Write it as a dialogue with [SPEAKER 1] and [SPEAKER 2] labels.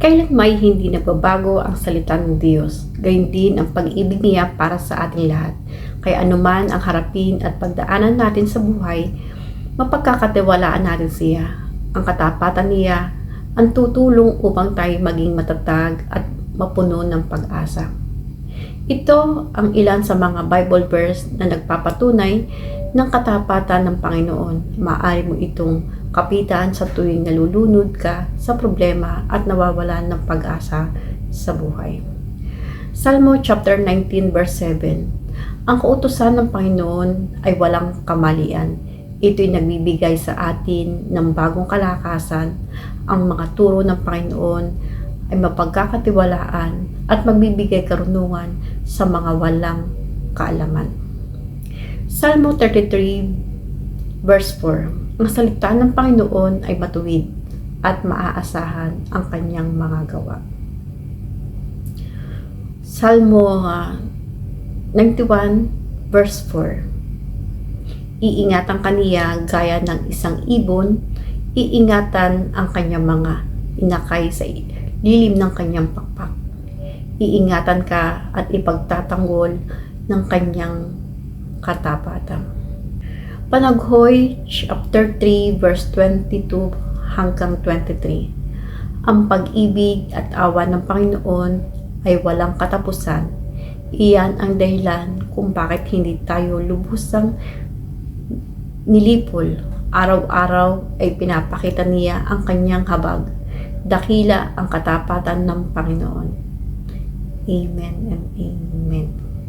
[SPEAKER 1] Kailan may hindi nagbabago ang salita ng Diyos, gayon din ang pag-ibig niya para sa ating lahat. Kaya anuman ang harapin at pagdaanan natin sa buhay, mapagkakatiwalaan natin siya. Ang katapatan niya ang tutulong upang tayo maging matatag at mapuno ng pag-asa. Ito ang ilan sa mga Bible verse na nagpapatunay ng katapatan ng Panginoon. Maaari mo itong kapitan sa tuwing nalulunod ka sa problema at nawawalan ng pag-asa sa buhay. Salmo chapter 19 verse 7 Ang kautusan ng Panginoon ay walang kamalian. Ito'y nagbibigay sa atin ng bagong kalakasan. Ang mga turo ng Panginoon ay mapagkakatiwalaan at magbibigay karunungan sa mga walang kaalaman. Salmo 33 verse 4 ang salita ng Panginoon ay matuwid at maaasahan ang kanyang mga gawa. Salmo uh, 91 verse 4 Iingatan kaniya gaya ng isang ibon, iingatan ang kanyang mga inakay sa lilim ng kanyang pakpak. Iingatan ka at ipagtatanggol ng kanyang katapatan. Panaghoy chapter 3 verse 22 hanggang 23. Ang pag-ibig at awa ng Panginoon ay walang katapusan. Iyan ang dahilan kung bakit hindi tayo lubusang nilipol. Araw-araw ay pinapakita niya ang kanyang habag. Dakila ang katapatan ng Panginoon. Amen and Amen.